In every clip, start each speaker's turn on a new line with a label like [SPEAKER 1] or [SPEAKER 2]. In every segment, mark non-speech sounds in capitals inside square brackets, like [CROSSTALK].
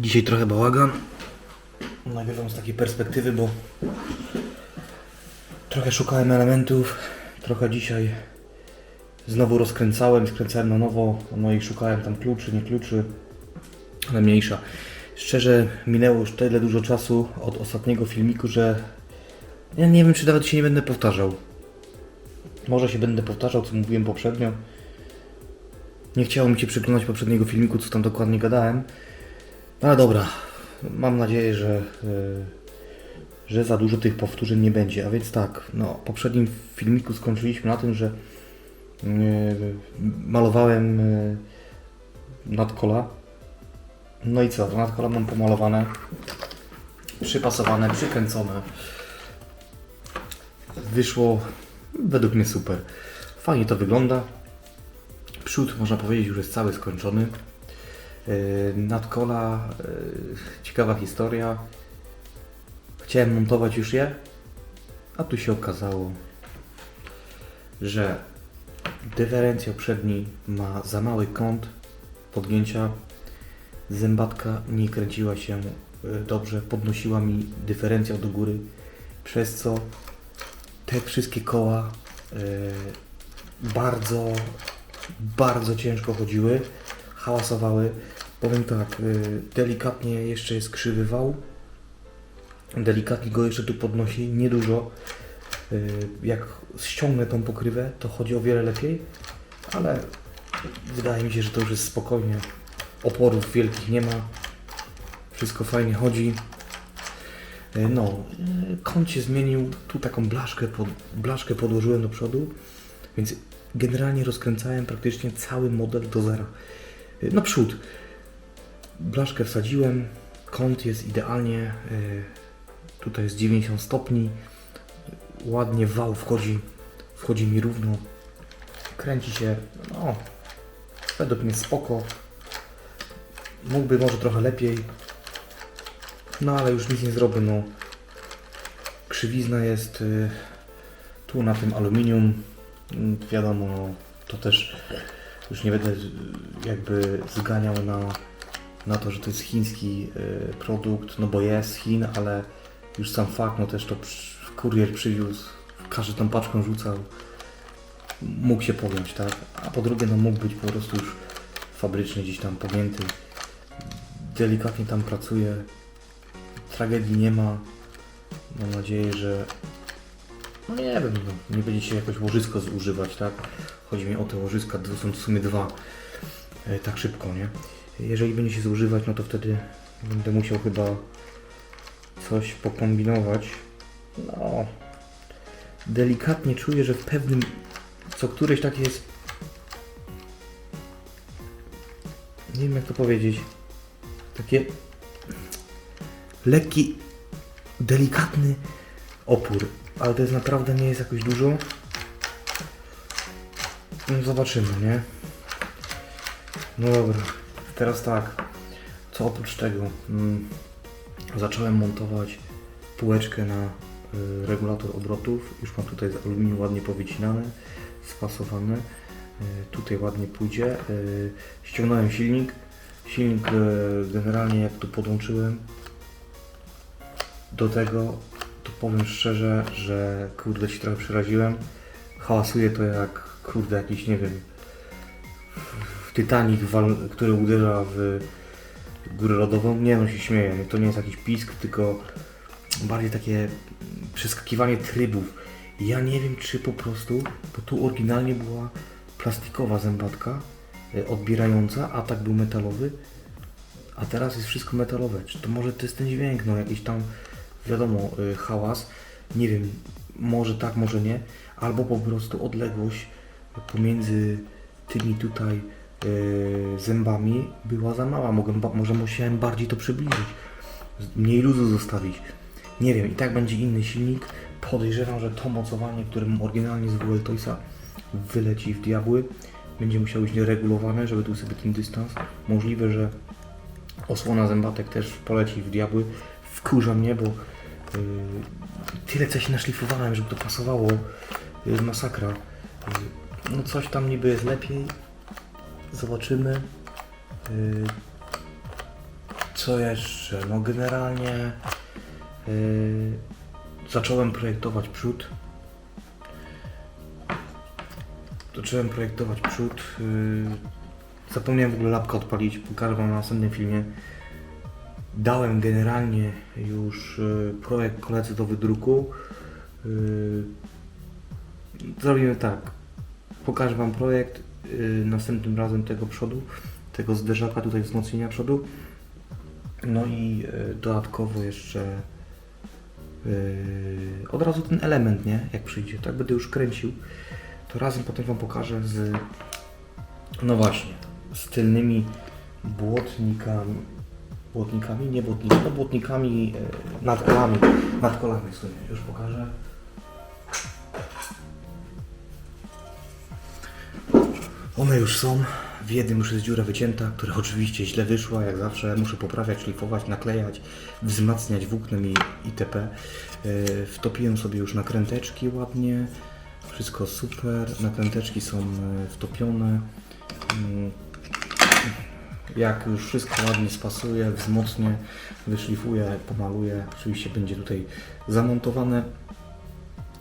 [SPEAKER 1] Dzisiaj trochę bałagan. Nagrywam z takiej perspektywy, bo trochę szukałem elementów. Trochę dzisiaj znowu rozkręcałem, skręcałem na nowo. No i szukałem tam kluczy, nie kluczy, ale mniejsza. Szczerze, minęło już tyle dużo czasu od ostatniego filmiku, że ja nie wiem, czy nawet się nie będę powtarzał. Może się będę powtarzał, co mówiłem poprzednio. Nie chciało mi się przyglądać poprzedniego filmiku, co tam dokładnie gadałem. No dobra, mam nadzieję, że, yy, że za dużo tych powtórzeń nie będzie. A więc tak, no, w poprzednim filmiku skończyliśmy na tym, że yy, malowałem yy, nadkola. No i co, nadkola mam pomalowane, przypasowane, przykręcone. Wyszło według mnie super. Fajnie to wygląda. Przód można powiedzieć już jest cały skończony. Yy, Nadkola, yy, ciekawa historia. Chciałem montować już je, a tu się okazało, że dyferencjał przedni ma za mały kąt podgięcia. Zębatka nie kręciła się yy, dobrze, podnosiła mi dyferencjał do góry, przez co te wszystkie koła bardzo, bardzo ciężko chodziły, hałasowały. Powiem tak, yy, delikatnie jeszcze jest krzywy wał, delikatnie go jeszcze tu podnosi, niedużo. Yy, jak ściągnę tą pokrywę, to chodzi o wiele lepiej, ale wydaje mi się, że to już jest spokojnie. Oporów wielkich nie ma, wszystko fajnie chodzi. E, No, kąt się zmienił, tu taką blaszkę, pod, blaszkę podłożyłem do przodu, więc generalnie rozkręcałem praktycznie cały model do zera. Naprzód blaszkę wsadziłem, kąt jest idealnie, e, tutaj jest 90 stopni, ładnie wał wchodzi, wchodzi mi równo, kręci się, no, według mnie spoko. Mógłby może trochę lepiej, no ale już nic nie zrobię, no. Krzywizna jest y, tu na tym aluminium. Mm, Wiadomo, no, to też już nie będę y, jakby zganiał na, na to, że to jest chiński y, produkt, no bo jest z Chin, ale już sam fakt, no też to kurier przywiózł, każdy tą paczką rzucał. Mógł się pogiąć, tak? A po drugie, no mógł być po prostu już fabrycznie gdzieś tam pogięty. Delikatnie tam pracuje, tragedii nie ma. Mam nadzieję, że. No nie wiem, no, nie będzie się jakoś łożysko zużywać, tak? Chodzi mi o te łożyska, to są w sumie dwa. E, tak szybko, nie? Jeżeli będzie się zużywać, no to wtedy będę musiał chyba coś pokombinować. No. Delikatnie czuję, że w pewnym. Co któreś takie jest. Nie wiem jak to powiedzieć. Takie lekki, delikatny opór, ale to jest naprawdę nie jest jakoś dużo. No zobaczymy, nie? No dobra, teraz tak. Co oprócz tego? Mm, zacząłem montować półeczkę na y, regulator obrotów. Już mam tutaj z aluminium ładnie powycinane, spasowane. Y, tutaj ładnie pójdzie. Y, ściągnąłem silnik. Silnik y, generalnie jak tu podłączyłem, do tego to powiem szczerze, że kurde się trochę przeraziłem. Hałasuje to jak kurde jakiś, nie wiem, Titanic, który uderza w górę lodową. Nie no się śmieję, to nie jest jakiś pisk, tylko bardziej takie przeskakiwanie trybów. Ja nie wiem czy po prostu, bo tu oryginalnie była plastikowa zębatka e, odbierająca, a tak był metalowy, a teraz jest wszystko metalowe. Czy to może to jest ten dźwięk, no jakiś tam wiadomo, y, hałas, nie wiem, może tak, może nie, albo po prostu odległość pomiędzy tymi tutaj zębami była za mała, Mogłem, może musiałem bardziej to przybliżyć, mniej luzu zostawić, nie wiem, i tak będzie inny silnik, podejrzewam, że to mocowanie, które mam oryginalnie z WL Toysa wyleci w diabły, będzie musiało być regulowane, żeby tu sobie ten dystans, możliwe, że osłona zębatek też poleci w diabły, wkurza mnie, bo yy, tyle coś naszlifowałem, żeby to pasowało, yy, masakra. Yy, no coś tam niby jest lepiej, zobaczymy. Yy, Co jeszcze? No generalnie yy, zacząłem projektować przód. Zacząłem projektować przód. Yy, zapomniałem w ogóle lapka odpalić, pokażę wam na następnym filmie. Dałem generalnie już projekt koledze do wydruku. Zrobimy tak. Pokażę wam projekt następnym razem tego przodu, tego zderzaka tutaj wzmocnienia przodu. No i y, dodatkowo jeszcze y, od razu ten element, nie? Jak przyjdzie, tak będę już kręcił, to razem potem Wam pokażę z, no właśnie, z tylnymi błotnikami, błotnikami, nie błotnikami, no błotnikami y, nad kolami, nad kolami w sumie, już pokażę. One już są. W jednym już jest dziura wycięta, która oczywiście źle wyszła, jak zawsze. Muszę poprawiać, szlifować, naklejać, wzmacniać włóknem i itp. Yy, wtopiłem sobie już nakręteczki ładnie. Wszystko super. Nakręteczki są yy, wtopione. Yy, jak już wszystko ładnie spasuje, wzmocnię, wyszlifuję, pomaluję. Oczywiście będzie tutaj zamontowane.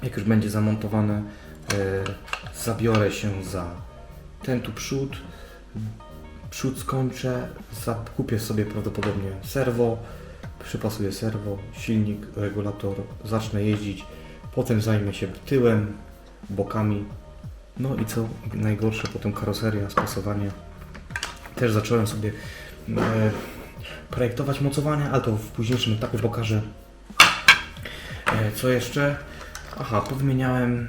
[SPEAKER 1] Jak już będzie zamontowane, e, zabiorę się za ten tu przód. Przód skończę, zakupię sobie prawdopodobnie serwo, przypasuję serwo, silnik, regulator, zacznę jeździć, potem zajmę się tyłem, bokami. No i co najgorsze, potem karoseria, spasowanie. Też zacząłem sobie e, projektować mocowania, ale to w późniejszym etapie pokażę. E, co jeszcze? Aha, powymieniałem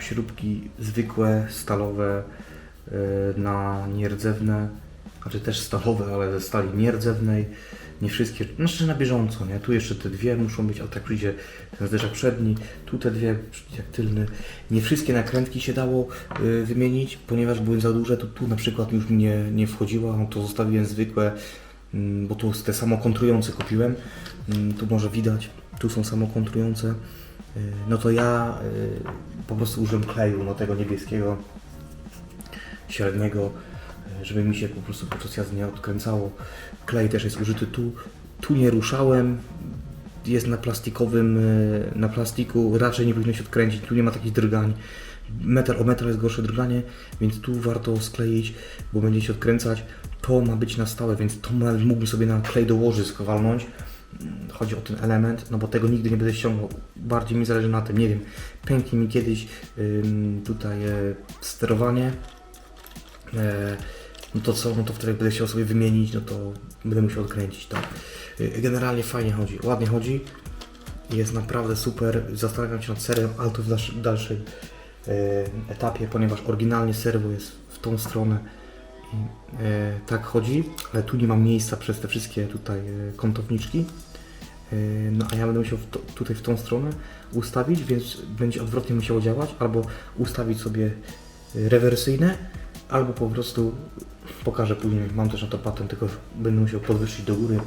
[SPEAKER 1] śrubki zwykłe, stalowe na nierdzewne, znaczy też stalowe, ale ze stali nierdzewnej. Nie wszystkie, znaczy na bieżąco, nie? Tu jeszcze te dwie muszą być, ale tak przyjdzie ten zderzak przedni, tu te dwie, jak tylny. Nie wszystkie nakrętki się dało y, wymienić, ponieważ były za duże, to tu na przykład już mi nie, nie wchodziła, no to zostawiłem zwykłe, mm, bo tu te samokontrujące kupiłem. Mm, Tu może widać, tu są samokontrujące. Y, No to ja y, po prostu użyłem kleju, no tego niebieskiego, średniego, y, żeby mi się po prostu podczas jazdy nie odkręcało. Klej też jest użyty tu, tu nie ruszałem, jest na plastikowym, y, na plastiku, raczej nie powinno się odkręcić, tu nie ma takich drgań. Metal o metal jest gorsze drganie, więc tu warto skleić, bo będzie się odkręcać. To ma być na stałe, więc to mógłbym sobie na klej do łożysk walnąć. Mm, Chodzi o ten element, no bo tego nigdy nie będę ściągał. Bardziej mi zależy na tym, nie wiem, pęknie mi kiedyś tutaj e, sterowanie. E, no to co, no to wtedy jak będę chciał sobie wymienić, no to będę musiał odkręcić, tak. Y, Generalnie fajnie chodzi, ładnie chodzi. Jest naprawdę super. Zastanawiam się nad serią, ale to w dalszy- dalszym e, etapie, ponieważ oryginalnie serwo jest w tą stronę i e, tak chodzi, ale tu nie ma miejsca przez te wszystkie tutaj e, kątowniczki. E, no a ja będę musiał w to, tutaj w tą stronę ustawić, więc będzie odwrotnie musiało działać, albo ustawić sobie e, rewersyjne, albo po prostu pokażę później, mam też na to patent, tylko będę musiał podwyższyć do góry,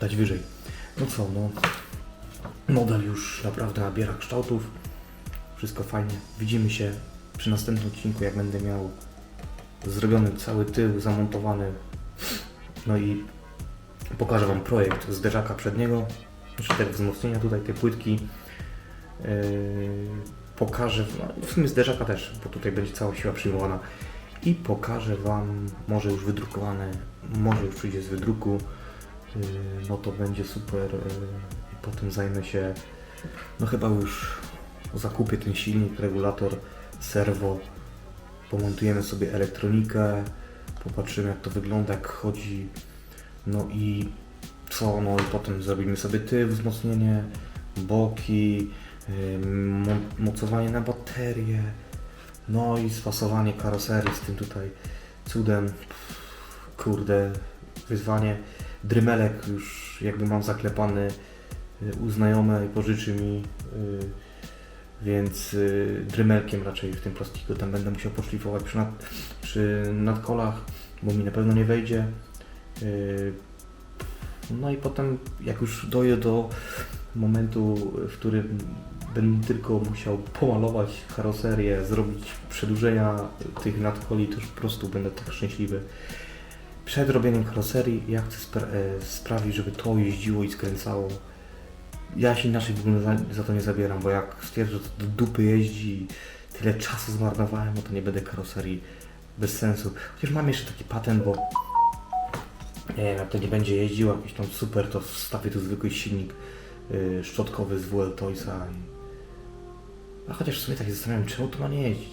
[SPEAKER 1] dać wyżej. No co, no model już naprawdę nabiera kształtów, wszystko fajnie. Widzimy się przy następnym odcinku, jak będę miał zrobiony cały tył, zamontowany. No i pokażę Wam projekt zderzaka przedniego, jeszcze tego wzmocnienia tutaj, tej płytki. Yy, pokażę, no, w sumie zderzaka też, bo tutaj będzie cała siła przyjmowana. I pokażę Wam, może już wydrukowane, może już przyjdzie z wydruku, yy, no to będzie super. Yy, I potem zajmę się, no chyba już zakupię ten silnik, regulator, serwo, pomontujemy sobie elektronikę, popatrzymy jak to wygląda, jak chodzi, no i co, no i potem zrobimy sobie tył, wzmocnienie, boki, mo- mocowanie na baterię, no i spasowanie karoserii z tym tutaj cudem, kurde, wyzwanie, drymelek już jakby mam zaklepany y, u znajomej, pożyczy mi, y, więc y, drymelkiem raczej w tym plastiku tam będę musiał poszlifować przy, nad, przy nadkolach, bo mi na pewno nie wejdzie. No i potem jak już dojdę do momentu, w którym będę tylko musiał pomalować karoserię, zrobić przedłużenia tych nadkoli, to już po prostu będę tak szczęśliwy. przed robieniem karoserii ja chcę spra- e, sprawić, żeby to jeździło i skręcało. Ja się inaczej w ogóle za, za to nie zabieram, bo jak stwierdzę, że to do dupy jeździ tyle czasu zmarnowałem, no to nie będę karoserii bez sensu. Chociaż mam jeszcze taki patent, bo nie wiem, jak to nie będzie jeździło jakiś tam super, to wstawię tu zwykły silnik yy, szczotkowy z WL Toysa. A chociaż w sumie tak się zastanawiam, czemu to ma nie jeździć?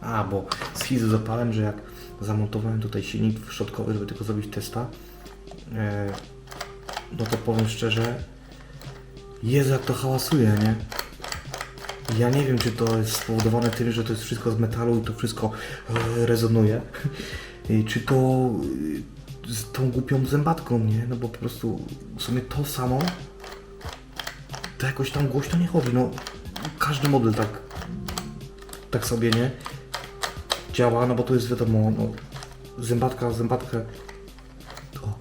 [SPEAKER 1] A, bo z fizu zapałem, że jak zamontowałem tutaj silnik szczotkowy, żeby tylko zrobić testa, e, no to powiem szczerze, Jezu, jak to hałasuje, nie? Ja nie wiem, czy to jest spowodowane tym, że to jest wszystko z metalu i to wszystko e, rezonuje, [LAUGHS] czy to e, z tą głupią zębatką, nie? No bo po prostu w sumie to samo to jakoś tam głośno nie chodzi, no każdy model tak tak sobie, nie? Działa, no bo to jest wiadomo, no zębatka, zębatkę o.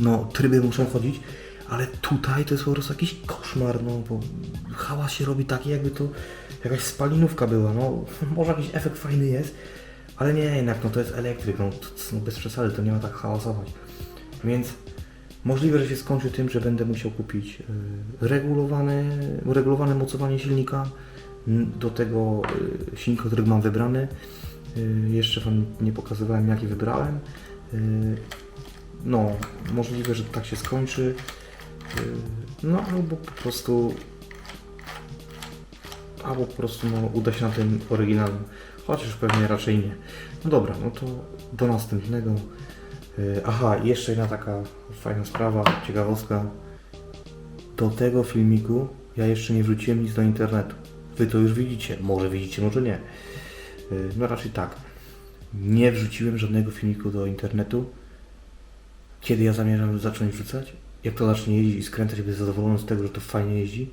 [SPEAKER 1] No, tryby muszą chodzić, ale tutaj to jest po prostu jakiś koszmar, no bo hałas się robi taki, jakby to jakaś spalinówka była, no [LAUGHS] może jakiś efekt fajny jest, ale nie, jednak no to jest elektryk, no, to, no bez przesady, to nie ma tak hałasować, więc możliwe, że się skończy tym, że będę musiał kupić y, regulowane, regulowane mocowanie silnika, do tego y, silnika, który mam wybrany, y, jeszcze Wam nie pokazywałem jaki wybrałem, no, możliwe, że tak się skończy. No, albo po prostu. Albo po prostu no, uda się na tym oryginalnym. Chociaż pewnie raczej nie. No dobra, no to do następnego. Yy, Aha, jeszcze jedna taka fajna sprawa, ciekawostka. Do tego filmiku ja jeszcze nie wrzuciłem nic do internetu. Wy to już widzicie. Może widzicie, może nie. Yy, No raczej tak. Nie wrzuciłem żadnego filmiku do internetu. Kiedy ja zamierzam zacząć wrzucać? Jak to zacznie jeździć i skręcać, będę zadowolony z tego, że to fajnie jeździ?